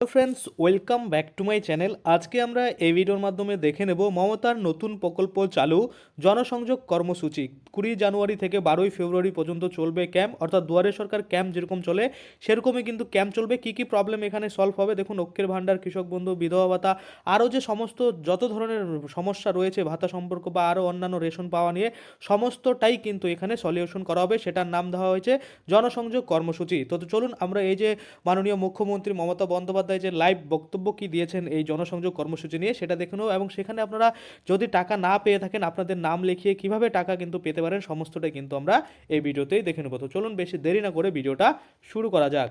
Hello friends welcome back to my channel আজকে আমরা এই ভিডিওর মাধ্যমে দেখে নেব মমতার নতুন প্রকল্প চালু জনসংযোগ কর্মসূচি। কুড়ি জানুয়ারি থেকে বারোই ফেব্রুয়ারি পর্যন্ত চলবে ক্যাম্প অর্থাৎ দুয়ারে সরকার ক্যাম্প যেরকম চলে, সেরকমই কিন্তু ক্যাম্প চলবে। কী কী প্রবলেম এখানে সলভ হবে? দেখুন, অক্ষের ভাণ্ডার, কৃষক বন্ধু, বিধবা ভাতা, আরও যে সমস্ত যত ধরনের সমস্যা রয়েছে, ভাতা সম্পর্ক বা আরও অন্যান্য রেশন পাওয়া নিয়ে, সমস্তটাই কিন্তু এখানে সলিউশন করা হবে, সেটার নাম দেওয়া হয়েছে জনসংযোগ কর্মসূচি। তো চলুন, আমরা এই যে মাননীয় মুখ্যমন্ত্রী মমতা বন্দ্যোপাধ্যায় যে লাইভ বক্তব্য কি দিয়েছেন এই জনসংযোগ কর্মসূচি নিয়ে সেটা দেখে নেব এবং সেখানে আপনারা যদি টাকা না পেয়ে থাকেন আপনাদের নাম লিখিয়ে কীভাবে টাকা কিন্তু পেতে পারেন, সমস্তটাই কিন্তু আমরা এই ভিডিওতেই দেখে নেব। তো চলুন বেশি দেরি না করে ভিডিওটা শুরু করা যাক।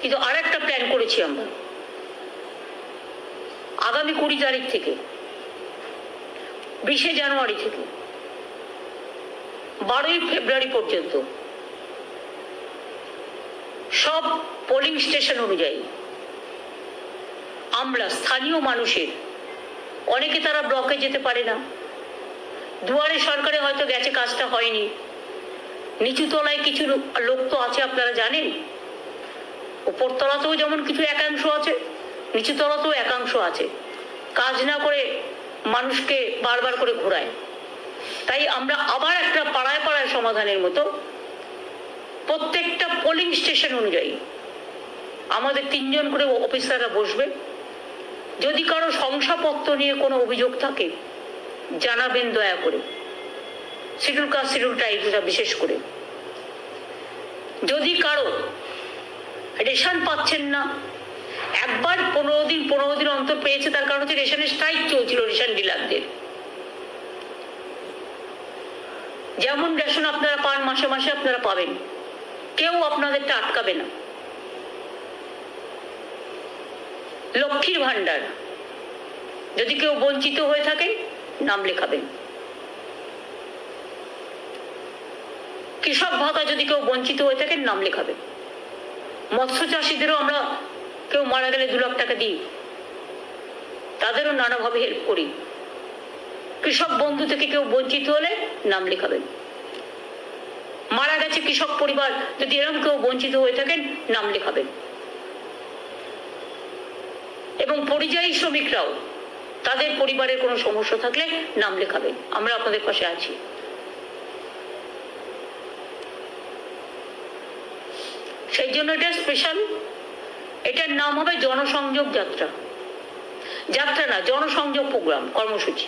কিন্তু আরেকটা প্ল্যান করেছি আমরা। আগামী কুড়ি তারিখ থেকে, বিশে জানুয়ারি থেকে, বারোই ফেব্রুয়ারি পর্যন্ত সব পোলিং স্টেশন অনুযায়ী আমরা স্থানীয় মানুষের, অনেকে তারা ব্লকে যেতে পারে না। দুয়ারে সরকারে হয়তো গেছে, কাজটা হয়নি। নিচু তলায় কিছু লোক তো আছে, আপনারা জানেন? উপরতলাতেও যেমন কিছু একাংশ আছে নিচু তলাতেও একাংশ আছে। কাজ না করে মানুষকে বারবার করে ঘোরায়। তাই আমরা আবার একটা পাড়ায় পাড়ায় সমাধানের মতো প্রত্যেকটা পোলিং স্টেশন অনুযায়ী আমাদের তিনজন করে অফিসাররা বসবে। যদি কারও শংসাপত্র নিয়ে কোনো অভিযোগ থাকে, জানাবেন দয়া করে। শিডিউল কাস্ট শিডিউল ট্রাইবরা বিশেষ করে। যদি কারও রেশন পাচ্ছেন না। একবার পনেরো দিন পনেরো দিন অন্তর পেয়েছে, তার কারণ হচ্ছে রেশনের স্ট্রাইক চলছিল রেশন ডিলারদের। যেমন রেশন আপনারা পান, মাসে মাসে আপনারা পাবেন। কেউ আপনাদেরটা আটকাবে না। লক্ষ্মীর ভাণ্ডার। যদি কেউ বঞ্চিত হয়ে থাকেন নাম লেখাবেন। কৃষক ভাতা যদি কেউ বঞ্চিত হয়ে থাকেন নাম লেখাবেন। মৎস্য চাষিদেরও আমরা কেউ মারা গেলে দু লাখ টাকা দিই। তাদেরও নানাভাবে হেল্প করি। কৃষক বন্ধু থেকে কেউ বঞ্চিত হলে নাম লেখাবেন। মারা গেছে কৃষক পরিবার, যদি এরকম কেউ বঞ্চিত হয়ে থাকেন, নাম লেখাবেন। এবং পরিযায়ী শ্রমিকরাও, তাদের পরিবারের কোনো সমস্যা থাকলে নাম লেখাবেন। আমরা আপনাদের পাশে আছি। সেই জন্য এটা স্পেশাল এটার নাম হবে জনসংযোগ যাত্রা। যাত্রা না জনসংযোগ প্রোগ্রাম কর্মসূচি।